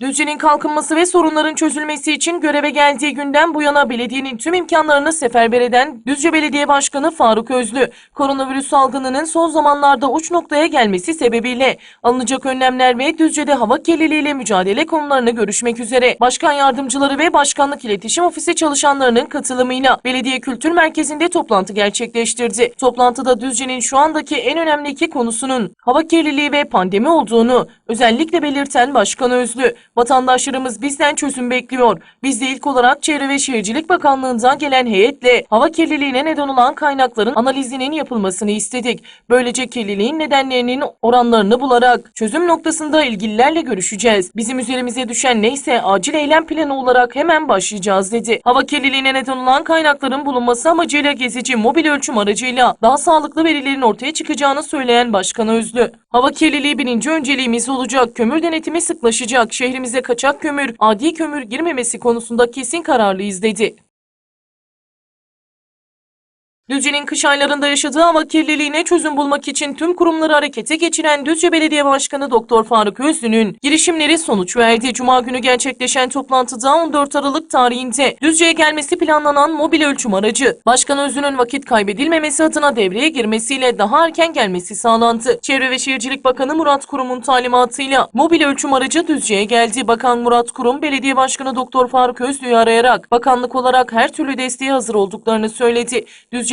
Düzce'nin kalkınması ve sorunların çözülmesi için göreve geldiği günden bu yana belediyenin tüm imkanlarını seferber eden Düzce Belediye Başkanı Faruk Özlü, koronavirüs salgınının son zamanlarda uç noktaya gelmesi sebebiyle alınacak önlemler ve Düzce'de hava kirliliğiyle mücadele konularını görüşmek üzere başkan yardımcıları ve başkanlık iletişim ofisi çalışanlarının katılımıyla Belediye Kültür Merkezi'nde toplantı gerçekleştirdi. Toplantıda Düzce'nin şu andaki en önemli iki konusunun hava kirliliği ve pandemi olduğunu özellikle belirten Başkan Özlü, vatandaşlarımız bizden çözüm bekliyor. Biz de ilk olarak Çevre ve Şehircilik Bakanlığı'ndan gelen heyetle hava kirliliğine neden olan kaynakların analizinin yapılmasını istedik. Böylece kirliliğin nedenlerinin oranlarını bularak çözüm noktasında ilgililerle görüşeceğiz. Bizim üzerimize düşen neyse acil eylem planı olarak hemen başlayacağız dedi. Hava kirliliğine neden olan kaynakların bulunması amacıyla gezici mobil ölçüm aracıyla daha sağlıklı verilerin ortaya çıkacağını söyleyen Başkan Özlü. Hava kirliliği birinci önceliğimiz olacak. Kömür denetimi sıklaşacak. Şehrimize kaçak kömür, adi kömür girmemesi konusunda kesin kararlıyız dedi. Düzce'nin kış aylarında yaşadığı hava kirliliğine çözüm bulmak için tüm kurumları harekete geçiren Düzce Belediye Başkanı Doktor Faruk Özlü'nün girişimleri sonuç verdi. Cuma günü gerçekleşen toplantıda 14 Aralık tarihinde Düzce'ye gelmesi planlanan mobil ölçüm aracı, Başkan Özlü'nün vakit kaybedilmemesi adına devreye girmesiyle daha erken gelmesi sağlandı. Çevre ve Şehircilik Bakanı Murat Kurum'un talimatıyla mobil ölçüm aracı Düzce'ye geldi. Bakan Murat Kurum, Belediye Başkanı Doktor Faruk Özlü'yü arayarak bakanlık olarak her türlü desteğe hazır olduklarını söyledi.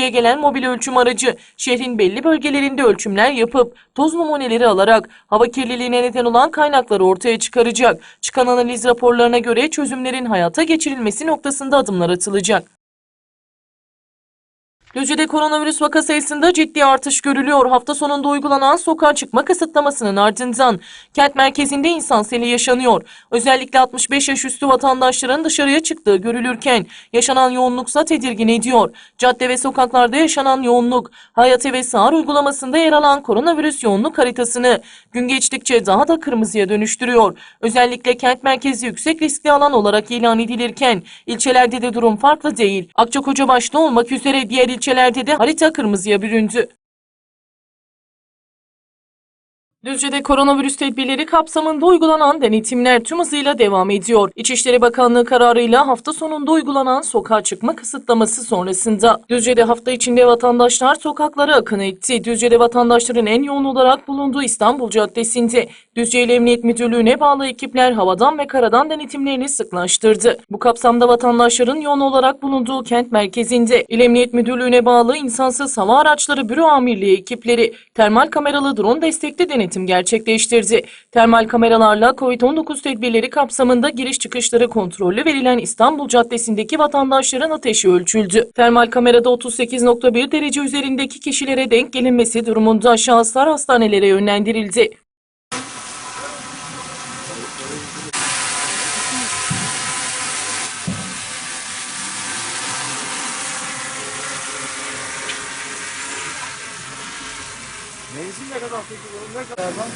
Düzce'ye gelen mobil ölçüm aracı şehrin belli bölgelerinde ölçümler yapıp toz numuneleri alarak hava kirliliğine neden olan kaynakları ortaya çıkaracak. Çıkan analiz raporlarına göre çözümlerin hayata geçirilmesi noktasında adımlar atılacak. Düzce'de koronavirüs vaka sayısında ciddi artış görülüyor. Hafta sonunda uygulanan sokağa çıkma kısıtlamasının ardından kent merkezinde insan seli yaşanıyor. Özellikle 65 yaş üstü vatandaşların dışarıya çıktığı görülürken yaşanan yoğunluksa tedirgin ediyor. Cadde ve sokaklarda yaşanan yoğunluk, Hayati ve Sağır uygulamasında yer alan koronavirüs yoğunluk haritasını gün geçtikçe daha da kırmızıya dönüştürüyor. Özellikle kent merkezi yüksek riskli alan olarak ilan edilirken ilçelerde de durum farklı değil. Akçakoca başta olmak üzere diğer ilçelerde de harita kırmızıya büründü. Düzce'de koronavirüs tedbirleri kapsamında uygulanan denetimler tüm hızıyla devam ediyor. İçişleri Bakanlığı kararıyla hafta sonunda uygulanan sokağa çıkma kısıtlaması sonrasında Düzce'de hafta içinde vatandaşlar sokaklara akın etti. Düzce'de vatandaşların en yoğun olarak bulunduğu İstanbul Caddesi'nde Düzce İl Emniyet Müdürlüğü'ne bağlı ekipler havadan ve karadan denetimlerini sıklaştırdı. Bu kapsamda vatandaşların yoğun olarak bulunduğu kent merkezinde İl Emniyet Müdürlüğü'ne bağlı insansız hava araçları büro amirliği ekipleri termal kameralı drone destekli denetim gerçekleştirdi. Termal kameralarla COVID-19 tedbirleri kapsamında giriş çıkışları kontrollü verilen İstanbul Caddesi'ndeki vatandaşların ateşi ölçüldü. Termal kamerada 38.1 derece üzerindeki kişilere denk gelinmesi durumunda şahıslar hastanelere yönlendirildi. Ne kadar lan?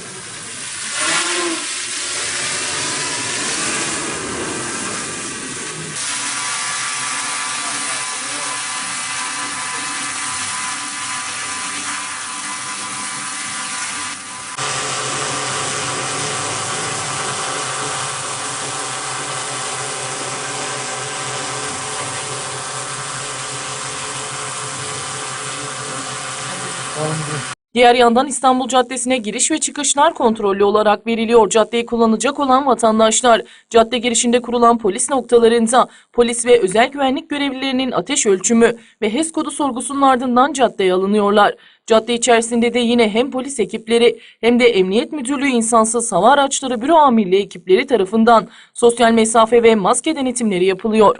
Diğer yandan İstanbul Caddesi'ne giriş ve çıkışlar kontrollü olarak veriliyor. Caddeyi kullanacak olan vatandaşlar cadde girişinde kurulan polis noktalarında polis ve özel güvenlik görevlilerinin ateş ölçümü ve HES kodu sorgusunun ardından caddeye alınıyorlar. Cadde içerisinde de yine hem polis ekipleri hem de Emniyet Müdürlüğü insansız hava araçları büro amirliği ekipleri tarafından sosyal mesafe ve maske denetimleri yapılıyor.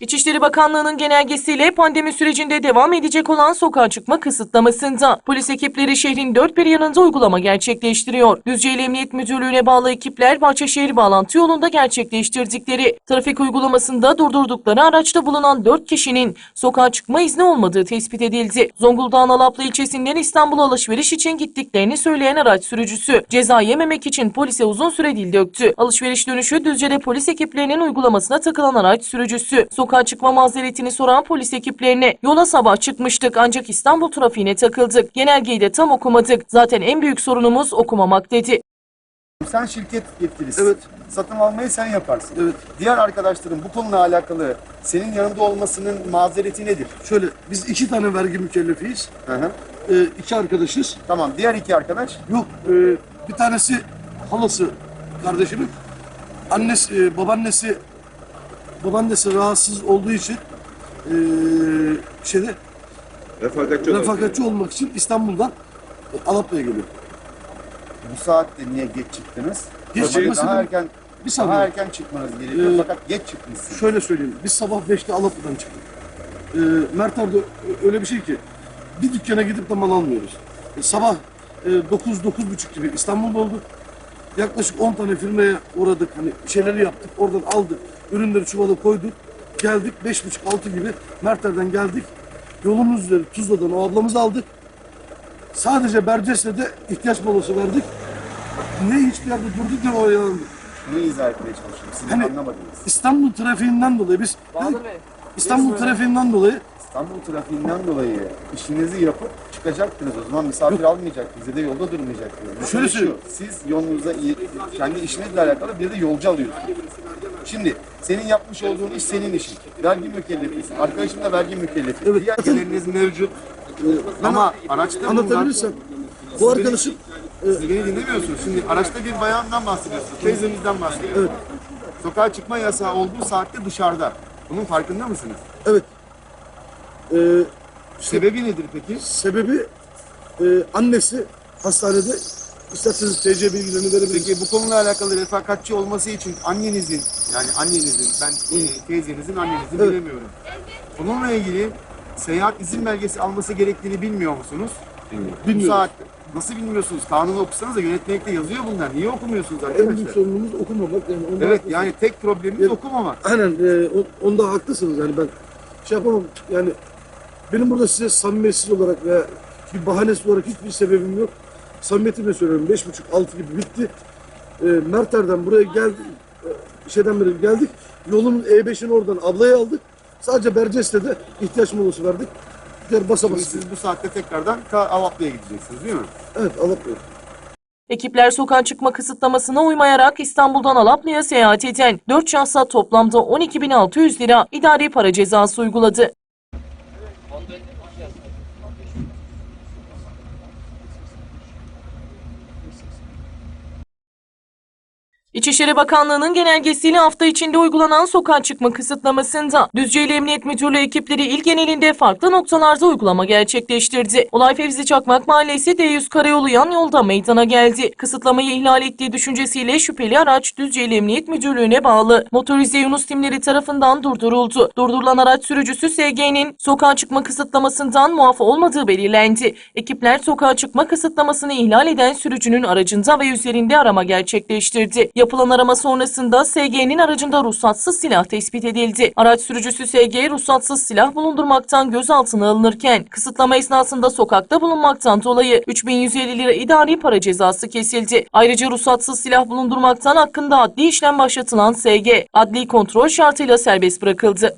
İçişleri Bakanlığı'nın genelgesiyle pandemi sürecinde devam edecek olan sokağa çıkma kısıtlamasında polis ekipleri şehrin dört bir yanında uygulama gerçekleştiriyor. Düzceili Emniyet Müdürlüğü'ne bağlı ekipler Bahçeşehir bağlantı yolunda gerçekleştirdikleri trafik uygulamasında durdurdukları araçta bulunan dört kişinin sokağa çıkma izni olmadığı tespit edildi. Zonguldak'ın Alaplı ilçesinden İstanbul'a alışveriş için gittiklerini söyleyen araç sürücüsü ceza yememek için polise uzun süre dil döktü. Alışveriş dönüşü Düzce'de polis ekiplerinin uygulamasına takılan araç sürücüsü sokağa çıkma mazeretini soran polis ekiplerine yola sabah çıkmıştık ancak İstanbul trafiğine takıldık. Genelgeyi de tam okumadık. Zaten en büyük sorunumuz okumamak dedi. Sen şirket yetkilisisin. Evet. Satın almayı sen yaparsın. Evet. Diğer arkadaşların bu konuyla alakalı senin yanında olmasının mazereti nedir? Şöyle biz iki tane vergi mükellefiyiz. Hı hı. Ee, iki arkadaşız. Tamam. Diğer iki arkadaş Yok e, bir tanesi halası kardeşimin. Annesi, e, babaannesi babaannesi rahatsız olduğu için e, şeyde Refakatçi refakatçi olmak için İstanbul'dan e, Alapya'ya geliyor. bu saatte niye geç çıktınız? Geç Normalde çıkması daha da- erken Bir daha saniye. erken çıkmanız gerekiyor Ee, fakat geç çıkmışsın. Şöyle söyleyeyim. Biz sabah 5'te Alapya'dan çıktık. Ee, Mert Arda öyle bir şey ki bir dükkana gidip de mal almıyoruz. E, sabah e, 9-9.30 gibi İstanbul'da olduk. Yaklaşık 10 tane firmaya uğradık. Hani şeyleri yaptık. Oradan aldık. Ürünleri çuvala koyduk. Geldik 5.30-6 gibi Merter'den geldik. Yolumuz üzeri Tuzla'dan o ablamızı aldık. Sadece Berces'te ihtiyaç molası verdik. Ne hiçbir yerde durduk ne oyalandık. Bunu izah etmeye çalışıyorum. Siz Hani- anlamadınız. İstanbul trafiğinden dolayı biz İstanbul trafiğinden dolayı İstanbul trafiğinden dolayı işinizi yapıp çıkacaktınız o zaman misafir almayacaktınız ya da yolda durmayacaktınız. Şöyle söyleyeyim. Siz yolunuza iyi- kendi işinizle alakalı bir de yolcu alıyorsunuz. Şimdi senin yapmış olduğun iş senin işin. Vergi mükellefisin. Arkadaşım da vergi mükellefi. Evet. Diğer geliriniz mevcut. Ama araçta anlatabilirsem bu arkadaşım Siz beni dinlemiyorsunuz. Şimdi araçta bir bayandan bahsediyorsunuz. Teyzemizden bahsediyorsunuz. Evet. Sokağa çıkma yasağı olduğu saatte dışarıda. Bunun farkında mısınız? evet e, Sebebi nedir peki? sebebi e, annesi hastanede isterseniz TC bilgilerini verebilirim. Peki bu konuyla alakalı refakatçi olması için annenizin yani annenizin ben e, teyzenizin annenizin Evet. bilemiyorum. Bununla ilgili seyahat izin belgesi alması gerektiğini bilmiyor musunuz? Bu Bilmiyorum. saat nasıl bilmiyorsunuz? Kanunu okusanız da yönetmelikte yazıyor bunlar. Niye okumuyorsunuz En büyük arkadaşlar? sorunumuz okumamak. Yani onda Evet haklısınız. yani tek problemimiz Evet. okumamak. Aynen e, o- onda haklısınız yani ben şey yapamam yani benim burada size samimiyetsiz olarak veya bir bahanesiz olarak hiçbir sebebim yok. Samimiyetimle söylüyorum beş buçuk altı gibi bitti. E, Merter'den buraya geldik. E, şeyden beri geldik. Yolun E5'in oradan ablayı aldık. Sadece Berces'te de ihtiyaç molası verdik. Diğer basa basa. siz bu saatte tekrardan ta Avaplı'ya gideceksiniz değil mi? Evet Alapya. Ekipler sokağa çıkma kısıtlamasına uymayarak İstanbul'dan Alaplı'ya seyahat eden 4 şahsa toplamda 12.600 lira idari para cezası uyguladı. İçişleri Bakanlığı'nın genelgesiyle hafta içinde uygulanan sokağa çıkma kısıtlamasında Düzceili Emniyet Müdürlüğü ekipleri il genelinde farklı noktalarda uygulama gerçekleştirdi. Olay Fevzi Çakmak Mahallesi D100 Karayolu yan yolda meydana geldi. Kısıtlamayı ihlal ettiği düşüncesiyle şüpheli araç Düzceili Emniyet Müdürlüğü'ne bağlı. Motorize Yunus timleri tarafından durduruldu. Durdurulan araç sürücüsü SG'nin sokağa çıkma kısıtlamasından muaf olmadığı belirlendi. Ekipler sokağa çıkma kısıtlamasını ihlal eden sürücünün aracında ve üzerinde arama gerçekleştirdi. Yapılan arama sonrasında SG'nin aracında ruhsatsız silah tespit edildi. Araç sürücüsü SG ruhsatsız silah bulundurmaktan gözaltına alınırken kısıtlama esnasında sokakta bulunmaktan dolayı 3150 lira idari para cezası kesildi. Ayrıca ruhsatsız silah bulundurmaktan hakkında adli işlem başlatılan SG adli kontrol şartıyla serbest bırakıldı.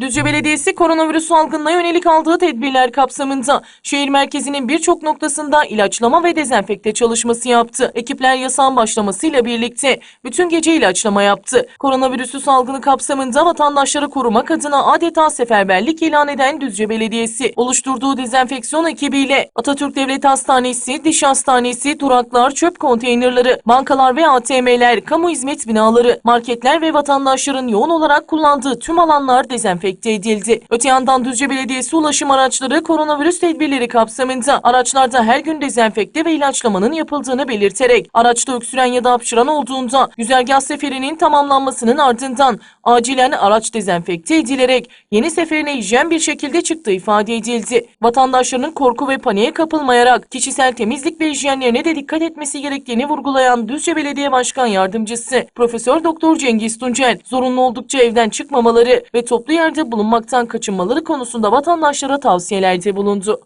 Düzce Belediyesi koronavirüs salgınına yönelik aldığı tedbirler kapsamında şehir merkezinin birçok noktasında ilaçlama ve dezenfekte çalışması yaptı. Ekipler yasağın başlamasıyla birlikte bütün gece ilaçlama yaptı. Koronavirüsü salgını kapsamında vatandaşları korumak adına adeta seferberlik ilan eden Düzce Belediyesi oluşturduğu dezenfeksiyon ekibiyle Atatürk Devlet Hastanesi, Diş Hastanesi, duraklar, çöp konteynerları, bankalar ve ATM'ler, kamu hizmet binaları, marketler ve vatandaşların yoğun olarak kullandığı tüm alanlar dezenfekte dezenfekte edildi. Öte yandan Düzce Belediyesi ulaşım araçları koronavirüs tedbirleri kapsamında araçlarda her gün dezenfekte ve ilaçlamanın yapıldığını belirterek araçta öksüren ya da hapşıran olduğunda güzergah seferinin tamamlanmasının ardından acilen araç dezenfekte edilerek yeni seferine hijyen bir şekilde çıktığı ifade edildi. Vatandaşların korku ve paniğe kapılmayarak kişisel temizlik ve hijyenlerine de dikkat etmesi gerektiğini vurgulayan Düzce Belediye Başkan Yardımcısı Profesör Doktor Cengiz Tuncel, zorunlu oldukça evden çıkmamaları ve toplu yerde bulunmaktan kaçınmaları konusunda vatandaşlara tavsiyelerde bulundu.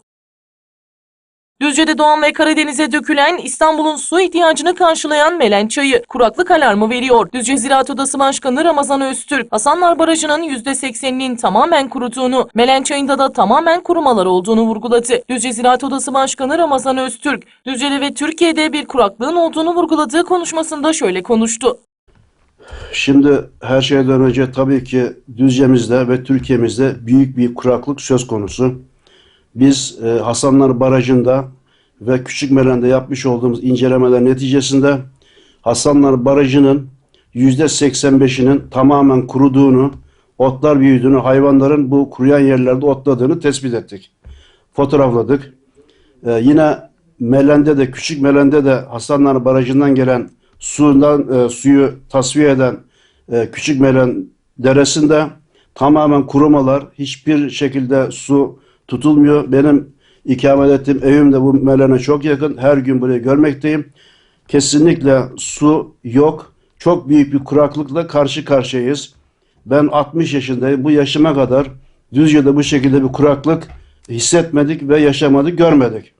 Düzce'de Doğan ve Karadeniz'e dökülen İstanbul'un su ihtiyacını karşılayan Melen Çayı kuraklık alarmı veriyor. Düzce Ziraat Odası Başkanı Ramazan Öztürk, Hasanlar Barajı'nın %80'inin tamamen kuruduğunu, Melen Çayı'nda da tamamen kurumalar olduğunu vurguladı. Düzce Ziraat Odası Başkanı Ramazan Öztürk, Düzce'de ve Türkiye'de bir kuraklığın olduğunu vurguladığı konuşmasında şöyle konuştu. Şimdi her şeyden önce tabii ki Düzce'mizde ve Türkiye'mizde büyük bir kuraklık söz konusu. Biz e, Hasanlar Barajı'nda ve Küçükmelen'de yapmış olduğumuz incelemeler neticesinde Hasanlar Barajı'nın %85'inin tamamen kuruduğunu, otlar büyüdüğünü, hayvanların bu kuruyan yerlerde otladığını tespit ettik. Fotoğrafladık. Ee, yine Melen'de de Küçük Melen'de de Hasanlar Barajı'ndan gelen sudan e, suyu tasfiye eden e, Küçük Melen deresinde tamamen kurumalar, hiçbir şekilde su tutulmuyor. Benim ikamet ettiğim evim de bu Melen'e çok yakın. Her gün burayı görmekteyim. Kesinlikle su yok. Çok büyük bir kuraklıkla karşı karşıyayız. Ben 60 yaşındayım. Bu yaşıma kadar Düzce'de bu şekilde bir kuraklık hissetmedik ve yaşamadık, görmedik.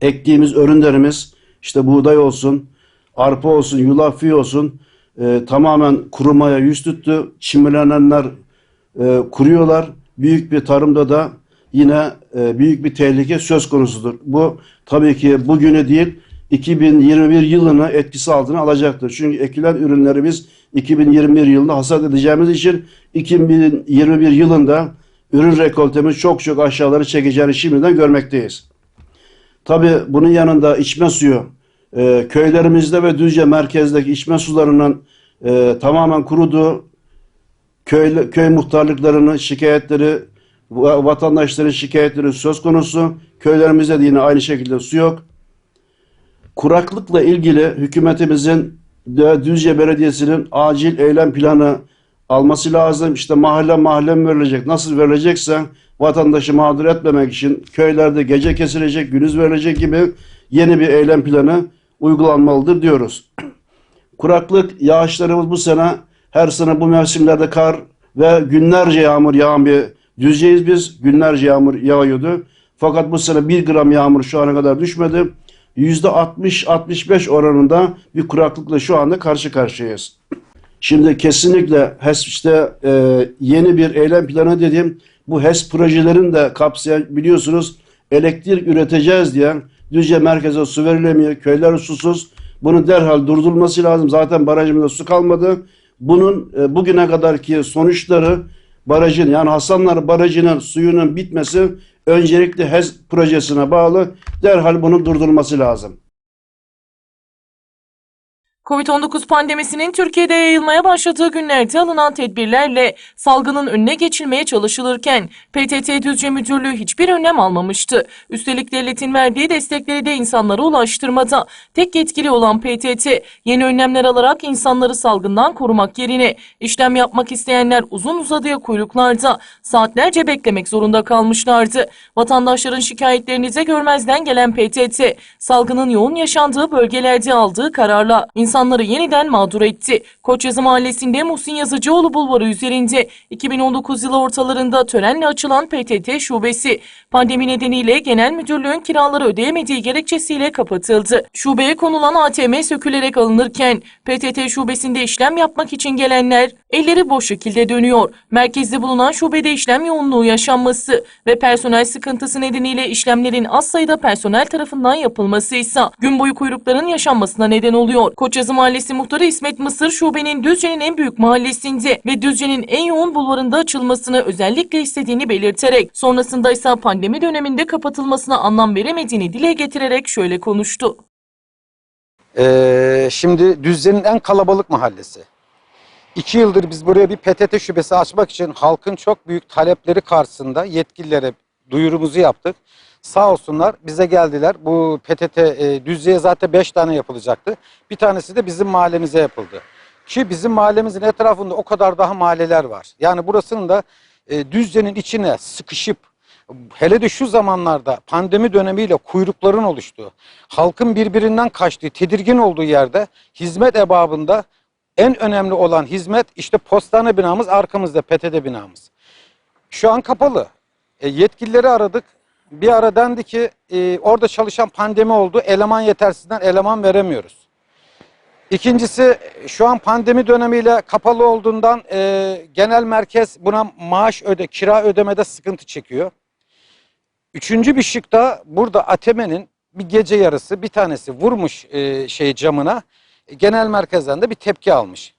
Ektiğimiz ürünlerimiz işte buğday olsun, arpa olsun, yulaf olsun e, tamamen kurumaya yüz tuttu. Çimlenenler e, kuruyorlar. Büyük bir tarımda da yine e, büyük bir tehlike söz konusudur. Bu tabii ki bugünü değil 2021 yılını etkisi altına alacaktır. Çünkü ekilen ürünleri biz 2021 yılında hasat edeceğimiz için 2021 yılında ürün rekoltemiz çok çok aşağıları çekeceğini şimdiden görmekteyiz. Tabii bunun yanında içme suyu, e, köylerimizde ve Düzce merkezdeki içme sularının e, tamamen kuruduğu köy, köy muhtarlıklarının şikayetleri, va- vatandaşların şikayetleri söz konusu. Köylerimizde de yine aynı şekilde su yok. Kuraklıkla ilgili hükümetimizin de Düzce Belediyesi'nin acil eylem planı alması lazım. İşte mahalle mahalle verilecek? Nasıl verilecekse vatandaşı mağdur etmemek için köylerde gece kesilecek, gündüz verilecek gibi yeni bir eylem planı uygulanmalıdır diyoruz. Kuraklık yağışlarımız bu sene her sene bu mevsimlerde kar ve günlerce yağmur yağan bir düzceyiz biz. Günlerce yağmur yağıyordu. Fakat bu sene 1 gram yağmur şu ana kadar düşmedi. %60-65 oranında bir kuraklıkla şu anda karşı karşıyayız. Şimdi kesinlikle HES işte e, yeni bir eylem planı dediğim bu HES projelerini de kapsayan biliyorsunuz elektrik üreteceğiz diyen Düzce merkeze su verilemiyor, köyler susuz. Bunu derhal durdurulması lazım. Zaten barajımızda su kalmadı. Bunun e, bugüne kadarki sonuçları barajın yani Hasanlar Barajı'nın suyunun bitmesi öncelikle HES projesine bağlı. Derhal bunun durdurulması lazım. Covid-19 pandemisinin Türkiye'de yayılmaya başladığı günlerde alınan tedbirlerle salgının önüne geçilmeye çalışılırken PTT Düzce Müdürlüğü hiçbir önlem almamıştı. Üstelik devletin verdiği destekleri de insanlara ulaştırmada tek yetkili olan PTT yeni önlemler alarak insanları salgından korumak yerine işlem yapmak isteyenler uzun uzadıya kuyruklarda saatlerce beklemek zorunda kalmışlardı. Vatandaşların şikayetlerini de görmezden gelen PTT salgının yoğun yaşandığı bölgelerde aldığı kararla insanları yeniden mağdur etti. Koçyazı Mahallesi'nde Muhsin Yazıcıoğlu Bulvarı üzerinde 2019 yılı ortalarında törenle açılan PTT şubesi pandemi nedeniyle genel müdürlüğün kiraları ödeyemediği gerekçesiyle kapatıldı. Şubeye konulan ATM sökülerek alınırken PTT şubesinde işlem yapmak için gelenler elleri boş şekilde dönüyor. Merkezde bulunan şubede işlem yoğunluğu yaşanması ve personel sıkıntısı nedeniyle işlemlerin az sayıda personel tarafından yapılması ise gün boyu kuyrukların yaşanmasına neden oluyor. Koçyazı Mahallesi Muhtarı İsmet Mısır şubenin Düzce'nin en büyük mahallesinde ve Düzce'nin en yoğun bulvarında açılmasını özellikle istediğini belirterek sonrasında ise pandemi döneminde kapatılmasına anlam veremediğini dile getirerek şöyle konuştu. Ee, şimdi Düzce'nin en kalabalık mahallesi. İki yıldır biz buraya bir PTT şubesi açmak için halkın çok büyük talepleri karşısında yetkililere duyurumuzu yaptık. Sağ olsunlar bize geldiler. Bu PTT e, Düzce'ye zaten 5 tane yapılacaktı. Bir tanesi de bizim mahallemize yapıldı. Ki bizim mahallemizin etrafında o kadar daha mahalleler var. Yani burasının da e, Düzce'nin içine sıkışıp hele de şu zamanlarda pandemi dönemiyle kuyrukların oluştuğu, halkın birbirinden kaçtığı, tedirgin olduğu yerde hizmet ebabında en önemli olan hizmet işte postane binamız arkamızda PTT binamız. Şu an kapalı. E, yetkilileri aradık. Bir ara dendi ki e, orada çalışan pandemi oldu. Eleman yetersizden eleman veremiyoruz. İkincisi şu an pandemi dönemiyle kapalı olduğundan e, genel merkez buna maaş öde, kira ödemede sıkıntı çekiyor. Üçüncü bir şık da burada ATM'nin bir gece yarısı bir tanesi vurmuş e, şey camına e, genel merkezden de bir tepki almış.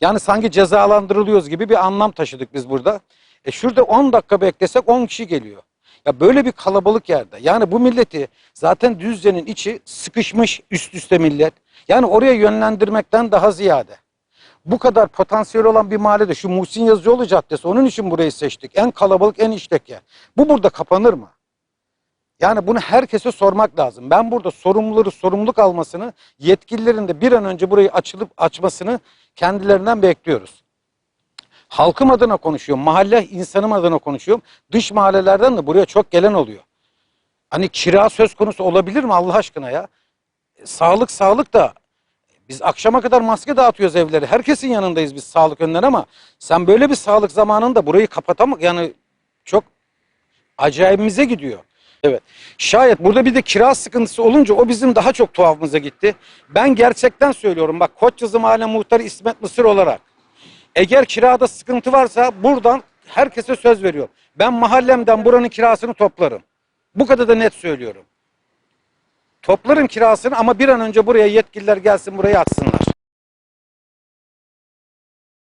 Yani sanki cezalandırılıyoruz gibi bir anlam taşıdık biz burada. E şurada 10 dakika beklesek 10 kişi geliyor. Ya böyle bir kalabalık yerde. Yani bu milleti zaten Düzce'nin içi sıkışmış üst üste millet. Yani oraya yönlendirmekten daha ziyade. Bu kadar potansiyel olan bir mahallede şu Muhsin Yazıcıoğlu Caddesi onun için burayı seçtik. En kalabalık en işlek yer. Bu burada kapanır mı? Yani bunu herkese sormak lazım. Ben burada sorumluları sorumluluk almasını, yetkililerin de bir an önce burayı açılıp açmasını kendilerinden bekliyoruz. Halkım adına konuşuyorum, mahalle insanım adına konuşuyorum. Dış mahallelerden de buraya çok gelen oluyor. Hani kira söz konusu olabilir mi Allah aşkına ya? E, sağlık sağlık da biz akşama kadar maske dağıtıyoruz evlere. Herkesin yanındayız biz sağlık önünden ama sen böyle bir sağlık zamanında burayı kapatamam yani çok acayibimize gidiyor. Evet. Şayet burada bir de kira sıkıntısı olunca o bizim daha çok tuhafımıza gitti. Ben gerçekten söylüyorum bak Koçyazı Mahalle Muhtarı İsmet Mısır olarak eğer kirada sıkıntı varsa buradan herkese söz veriyorum. Ben mahallemden buranın kirasını toplarım. Bu kadar da net söylüyorum. Toplarım kirasını ama bir an önce buraya yetkililer gelsin burayı açsınlar.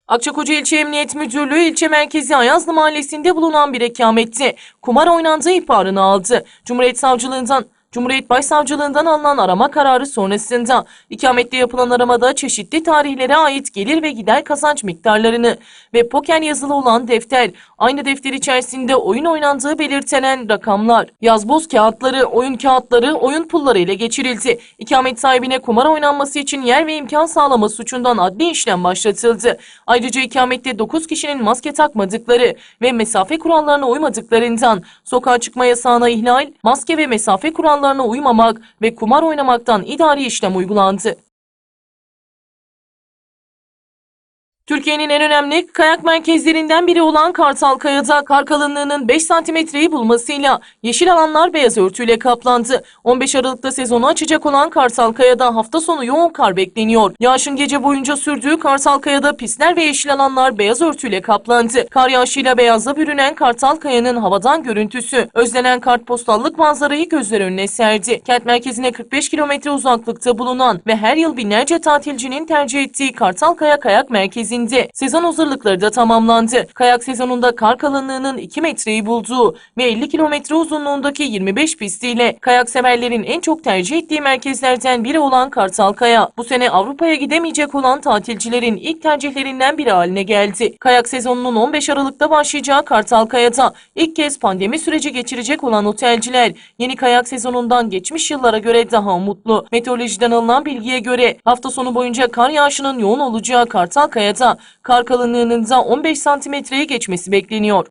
Akçakoca İlçe Emniyet Müdürlüğü ilçe merkezi Ayazlı Mahallesi'nde bulunan bir ikametli kumar oynandığı ihbarını aldı. Cumhuriyet Savcılığından Cumhuriyet Başsavcılığından alınan arama kararı sonrasında ikametli yapılan aramada çeşitli tarihlere ait gelir ve gider kazanç miktarlarını ve poker yazılı olan defter, aynı defter içerisinde oyun oynandığı belirtilen rakamlar, yazboz kağıtları, oyun kağıtları, oyun pulları ile geçirildi. İkamet sahibine kumar oynanması için yer ve imkan sağlama suçundan adli işlem başlatıldı. Ayrıca ikamette 9 kişinin maske takmadıkları ve mesafe kurallarına uymadıklarından sokağa çıkma yasağına ihlal, maske ve mesafe kurallarına uymamak ve kumar oynamaktan idari işlem uygulandı. Türkiye'nin en önemli kayak merkezlerinden biri olan Kartalkaya'da kar kalınlığının 5 santimetreyi bulmasıyla yeşil alanlar beyaz örtüyle kaplandı. 15 Aralık'ta sezonu açacak olan Kartalkaya'da hafta sonu yoğun kar bekleniyor. Yağışın gece boyunca sürdüğü Kartalkaya'da pistler ve yeşil alanlar beyaz örtüyle kaplandı. Kar yağışıyla beyaza bürünen Kartalkaya'nın havadan görüntüsü özlenen kartpostallık manzarayı gözler önüne serdi. Kent merkezine 45 kilometre uzaklıkta bulunan ve her yıl binlerce tatilcinin tercih ettiği Kartalkaya Kayak Merkezi'nde sezon hazırlıkları da tamamlandı. Kayak sezonunda kar kalınlığının 2 metreyi bulduğu ve 50 kilometre uzunluğundaki 25 pistiyle kayak severlerin en çok tercih ettiği merkezlerden biri olan Kartalkaya bu sene Avrupa'ya gidemeyecek olan tatilcilerin ilk tercihlerinden biri haline geldi. Kayak sezonunun 15 Aralık'ta başlayacağı Kartalkaya'da ilk kez pandemi süreci geçirecek olan otelciler yeni kayak sezonundan geçmiş yıllara göre daha umutlu. Meteorolojiden alınan bilgiye göre hafta sonu boyunca kar yağışının yoğun olacağı Kartalkaya'da kar kalınlığının da 15 santimetreyi geçmesi bekleniyor.